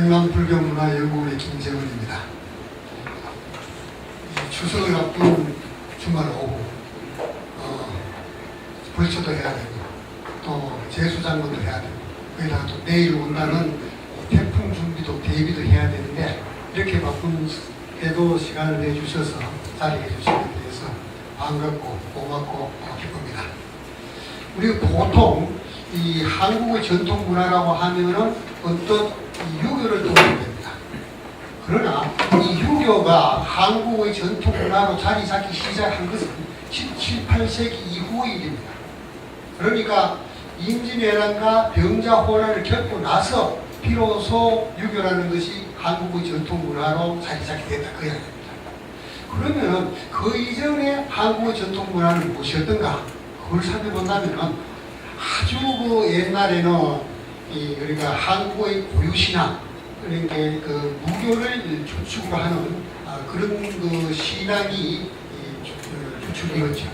경남불교문화 연구원의 김재훈입니다. 이 추석을 앞둔 주말 오후 어, 벌초도 해야 되고 또 제수장군도 해야 되고 거기다가 또 내일 온다는 태풍 준비도 대비도 해야 되는데 이렇게 바쁜데도 시간을 내주셔서 자리해 주시는 데 대해서 반갑고 고맙고 어, 기쁩니다. 우리 보통 이 한국의 전통 문화라고 하면은 어떤 이 유교를 떠올리게 됩니다. 그러나 이 유교가 한국의 전통 문화로 자리 잡기 시작한 것은 17, 8세기 이후의 일입니다. 그러니까 임진왜란과 병자호란을 겪고 나서 비로소 유교라는 것이 한국의 전통 문화로 자리 잡게 됐다 그 이야기입니다. 그러면 그 이전에 한국의 전통 문화는 무엇이었던가? 그걸 살펴본다면 아주 그 옛날에는 이 우리가 한국의 고유신앙 그러니까 그 무교를 주축으로 하는 아, 그런 그 신앙이 주축이었죠.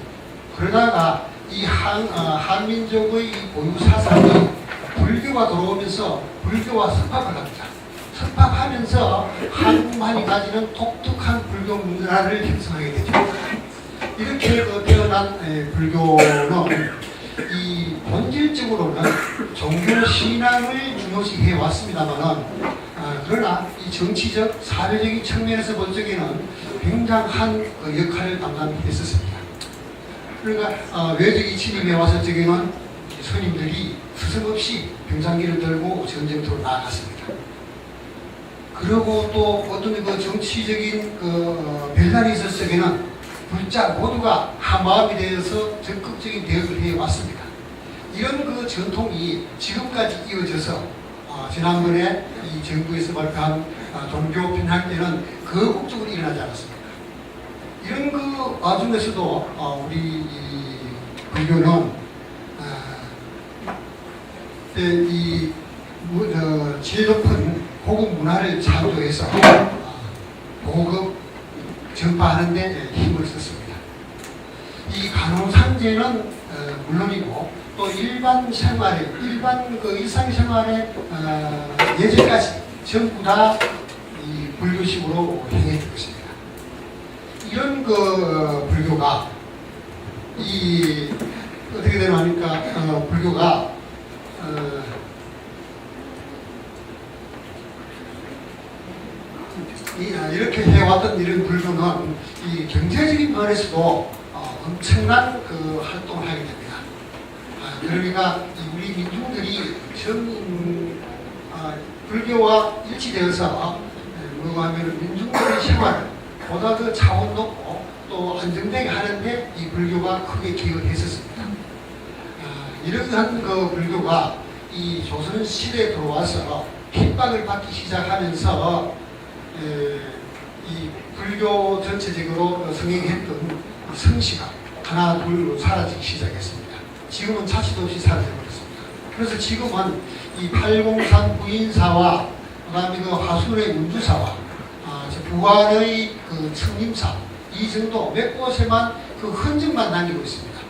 그러다가 이 한, 아, 한민족의 이 고유 사상이 불교가 들어오면서 불교와 습합을 합니다. 습합하면서 한국만이 가지는 독특한 불교 문화를 형성하게 되죠. 이렇게 그 태어난 에, 불교는 이 본질적으로는 종교 신앙을 중요시해 왔습니다만은 아, 그러나 이 정치적 사회적인 측면에서 볼 적에는 굉장한 그 역할을 담당했었습니다. 그러니까 어, 외적이 침입해 왔을 적에는 이 스님들이 스승없이 병장기를 들고 전쟁터로 나아갔습니다. 그리고 또 어떤 그 정치적인 그 어, 별난이 있었을 적에는 불자 모두가 한 마음이 되어서 적극적인 대응을 해 왔습니다. 이런 그 전통이 지금까지 이어져서 어, 지난번에 이 정부에서 발표한 어, 종교 편향 때는 거국적으로 일어나지 않았습니다. 이런 그 와중에서도 어, 우리 이 불교는 어, 때이 무- 어, 제일 높은 고급 문화를 창조해서 어, 고급 전파하는 데 힘을 썼습니다. 이 간호상제는 어, 물론이고 또 일반 생활에 일반 그 일상생활에 어, 예제까지 전부 다 이 불교식으로 행해진 것입니다. 이런 그 불교가 이 어떻게 되나 하니까 어, 불교가 어, 이, 아, 이렇게 해왔던 이런 불교는 이 경제적인 면에서도 어, 엄청난 그 활동을 하게 됩니다. 아, 그러니까 이 우리 민중들이 전 아, 불교와 일치되어서 뭐고 하면 민중들의 생활을 보다 더 차원 높고 또 안정되게 하는데 이 불교가 크게 기여했었습니다. 아, 이러한 그 불교가 이 조선 시대에 들어와서 핍박을 받기 시작하면서 에, 이 불교 전체적으로 성행했던 이 성씨가 하나 둘로 사라지기 시작했습니다. 지금은 자취도 없이 사라져버렸습니다. 그래서 지금은 이 팔공산 부인사와 그다음에 그 화순의 문주사와 아, 저 부안의 그 청림사 이 정도 몇 곳에만 그 흔적만 남기고 있습니다.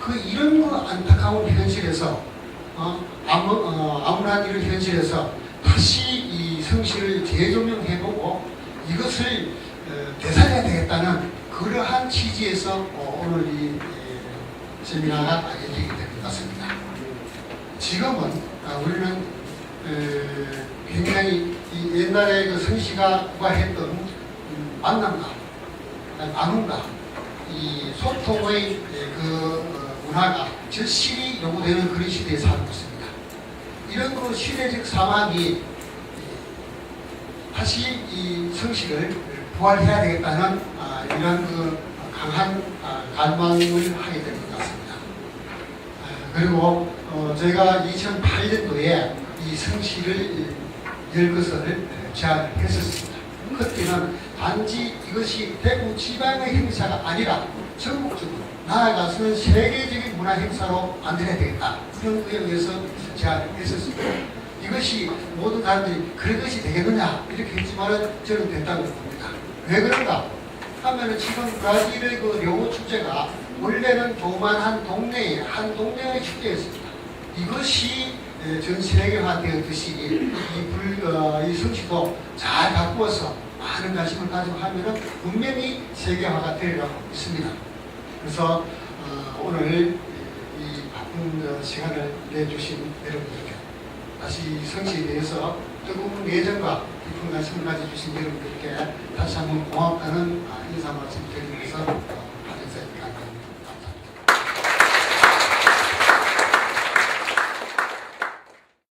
그 이런 그 안타까운 현실에서 어, 아무, 어, 암울한 이런 현실에서 다시 이 성실을 재조명해보고 이것을 어, 되살려야 되겠다는 그러한 취지에서 어, 오늘 이 에, 세미나가 열리게 된것 같습니다. 지금은 아, 우리는 에, 굉장히 이 옛날에 그 성씨가 했던 음, 만남과 나눔과 이 소통의 에, 그 어, 문화가 절실히 요구되는 그런 시대에 살고 있습니다. 이런 그 시대적 상황이 다시 이 성실을 부활해야 되겠다는 아, 이런 그 강한 아, 갈망을 하게 같습니다. 아, 그리고 어, 저희가 2008년도에 이 성실을 열 것을 제안을 했었습니다. 그때는 단지 이것이 대구 지방의 행사가 아니라 전국적으로 나아가서는 세계적인 문화 행사로 만들어야 되겠다. 그런 거에 의해서 제안을 했었습니다. 이것이 모든 사람들이 그런 것이 되겠느냐 이렇게 했지만은 저는 됐다고 봅니다. 왜 그런가? 하면은 지금 브라질의 그 료고 축제가 원래는 조만한 동네에 한 동네의 축제였습니다. 이것이 예, 전 세계화되었듯이 이, 불, 어, 이 성취도 잘 바꾸어서 많은 관심을 가지고 하면은 분명히 세계화가 되리라고 믿습니다. 그래서 어, 오늘 이 바쁜 어, 시간을 내주신 여러분들께 다시 이 성취에 대해서 뜨거운 애정과 깊은 관심을 가져주신 여러분들께 다시 한번 고맙다는 아, 인사 말씀 드리면서